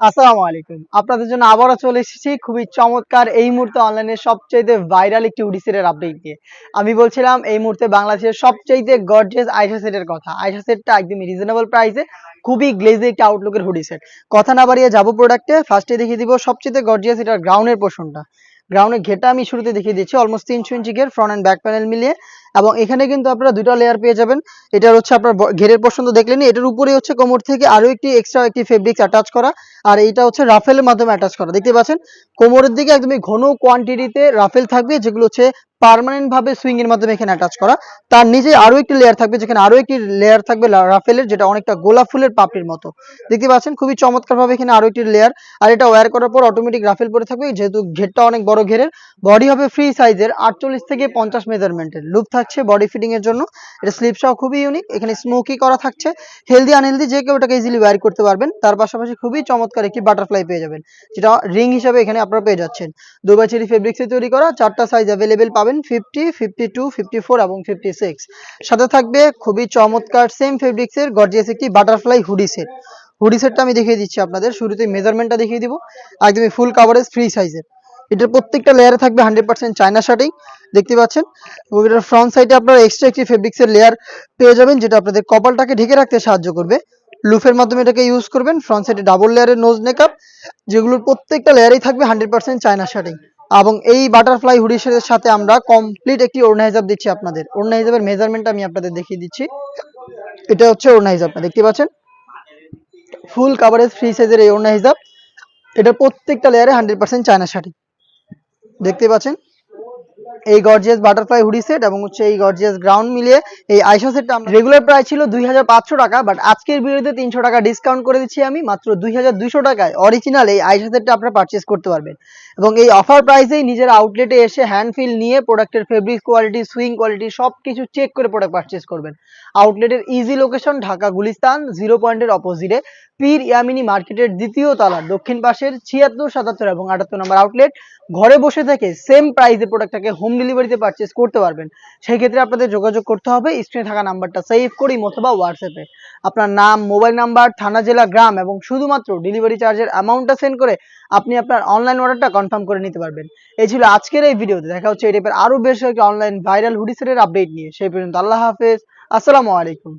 আসসালামু আলাইকুম। আপনাদের জন্য আবারও চলে এসেছি খুবই চমৎকার এই মুহূর্তে অনলাইনে সবচাইতে ভাইরাল একটি উডিসেটের আপডেট দিয়ে আমি বলছিলাম, এই মুহূর্তে বাংলাদেশের সবচাইতে গর্জিয়াস আইসা সেটের কথা। আইসা সেটটা একদম রিজনেবল প্রাইসে খুবই গ্লেজি একটি আউটলুকের হুডি সেট কথা না বাড়িয়ে যাব প্রোডাক্টে ফার্স্টে দেখিয়ে দিব সবচেয়ে গর্জিয়াস এটার গ্রাউন্ডের পোর্শনটা গ্রাউন্ডের ঘেটা আমি শুরুতে দেখিয়ে দিচ্ছি অলমোস্ট তিনশো ইঞ্চি ঘের ফ্রন্ট অ্যান্ড ব্যাক প্যানেল মিলিয়ে। এবং এখানে কিন্তু আপনারা দুটো লেয়ার পেয়ে যাবেন। এটার হচ্ছে আপনার ঘেরের তো দেখলেন এটার উপরে হচ্ছে কোমর থেকে আরও একটি এক্সট্রা একটি ফেব্রিক্স অ্যাটাচ করা, আর এইটা হচ্ছে রাফেলের মাধ্যমে অ্যাটাচ করা। দেখতে পাচ্ছেন? কোমরের দিকে একদমই ঘন কোয়ান্টিটিতে রাফেল থাকবে, যেগুলো হচ্ছে পার্মানেন্ট ভাবে সুইং এর মাধ্যমে এখানে অ্যাটাচ করা। তার নিচে আরও একটি লেয়ার থাকবে, যেখানে আরও একটি লেয়ার থাকবে রাফেলের, যেটা অনেকটা গোলাপ ফুলের পাপড়ির মতো। দেখতে পাচ্ছেন? খুবই চমৎকার ভাবে এখানে আরও একটি লেয়ার আর এটা ওয়্যার করার পর অটোমেটিক রাফেল পরে থাকবে, যেহেতু ঘেরটা অনেক বড় ঘেরের বডি হবে ফ্রি সাইজের আটচল্লিশ থেকে পঞ্চাশ মেজারমেন্টের লুপ থাকছে বডি ফিটিং এর জন্য। এটা স্লিপ সহ খুবই ইউনিক এখানে স্মোকি করা থাকছে। হেলদি আনহেলদি যে কেউ এটাকে ইজিলি ওয়্যার করতে পারবেন, তার পাশাপাশি খুবই চমৎকার একটি বাটারফ্লাই পেয়ে যাবেন, যেটা রিং হিসাবে এখানে আপনারা পেয়ে যাচ্ছেন। দুবাই চেরি ফেব্রিক্সে তৈরি করা, চারটা সাইজ অ্যাভেলেবেল পাবেন fifty fifty two fifty four এবং ফিফটি সিক্স সাথে থাকবে খুবই চমৎকার সেম ফেব্রিক্সের গর্জিয়াস একটি বাটারফ্লাই হুডি সেট হুডি সেটটা আমি দেখিয়ে দিচ্ছি আপনাদের শুরুতে মেজারমেন্টটা দেখিয়ে দিব। একদমই ফুল কাভারেজ ফ্রি সাইজের এটার প্রত্যেকটা লেয়ারে থাকবে হান্ড্রেড পার্সেন্ট চায়না শার্টিং দেখতে পাচ্ছেন? এবং এটার ফ্রন্ট সাইডে আপনারা এক্সট্রা একটি ফেব্রিক্সের লেয়ার পেয়ে যাবেন, যেটা আপনাদের কপালটাকে ঢেকে রাখতে সাহায্য করবে। লুফের মাধ্যমে এটাকে ইউজ করবেন ফ্রন্ট সাইডে ডাবল লেয়ারের নোজ মেকআপ যেগুলোর প্রত্যেকটা লেয়ারেই থাকবে হান্ড্রেড পার্সেন্ট চায়না শার্টিং এবং এই বাটারফ্লাই হুডিসের সাথে আমরা কমপ্লিট একটি ওড়না হিসাব দিচ্ছি আপনাদের। ওড়না হিসাবের মেজারমেন্ট আমি আপনাদের দেখিয়ে দিচ্ছি। এটা হচ্ছে ওড়না হিসাবটা দেখতে পাচ্ছেন? ফুল কাভারেজ ফ্রি সাইজের এই ওড়না হিসাব এটা প্রত্যেকটা লেয়ারে হান্ড্রেড পার্সেন্ট চায়না শাড়ি দেখতে পাচ্ছেন? এই গর্জিয়াস বাটারফ্লাই হুডি সেট এবং হচ্ছে এই গর্জিয়াস গ্রাউন্ড মিলিয়ে এই আইসা সেটটা রেগুলার প্রাইস ছিল দুই হাজার পাঁচশো টাকা বাট আজকের ভিডিওতে তিনশো টাকা ডিসকাউন্ট করে দিচ্ছি আমি, মাত্র দুই হাজার দুইশো টাকায়। অরিজিনাল এই আইসা সেটটা আপনারা পারচেস করতে পারবেন। এবং এই অফার প্রাইসেই নিজের আউটলেটে এসে হ্যান্ড ফিল নিয়ে প্রোডাক্টের ফেব্রিক কোয়ালিটি সুইং কোয়ালিটি সব কিছু চেক করে প্রোডাক্ট পারচেস করবেন। আউটলেটের easy location Dhaka, Gulistan zero পয়েন্টের অপোজিটে পীর ইয়ামিনী মার্কেটের দ্বিতীয় তলার দক্ষিণ পাশের ছিয়াত্তর, সাতাত্তর এবং আটাত্তর নম্বর আউটলেট ঘরে বসে থেকে সেম প্রাইসে প্রোডাক্টটাকে হোম ডেলিভারিতে পারচেস করতে পারবেন। সেই ক্ষেত্রে আপনাদের যোগাযোগ করতে হবে স্ক্রিনে থাকা নাম্বারটা সেভ করি অথবা হোয়াটসঅ্যাপে আপনার নাম মোবাইল নাম্বার থানা, জেলা, গ্রাম এবং শুধুমাত্র ডেলিভারি চার্জের অ্যামাউন্টটা সেন্ড করে আপনি আপনার অনলাইন অর্ডারটা কনফার্ম করে নিতে পারবেন। এই ছিল আজকের এই ভিডিওতে। দেখা হচ্ছে এই টাইপের আরও বেশ কয়েকটি অনলাইন ভাইরাল হুডিসেটের আপডেট নিয়ে। সেই পর্যন্ত আল্লাহ হাফেজ। আসসালামু আলাইকুম।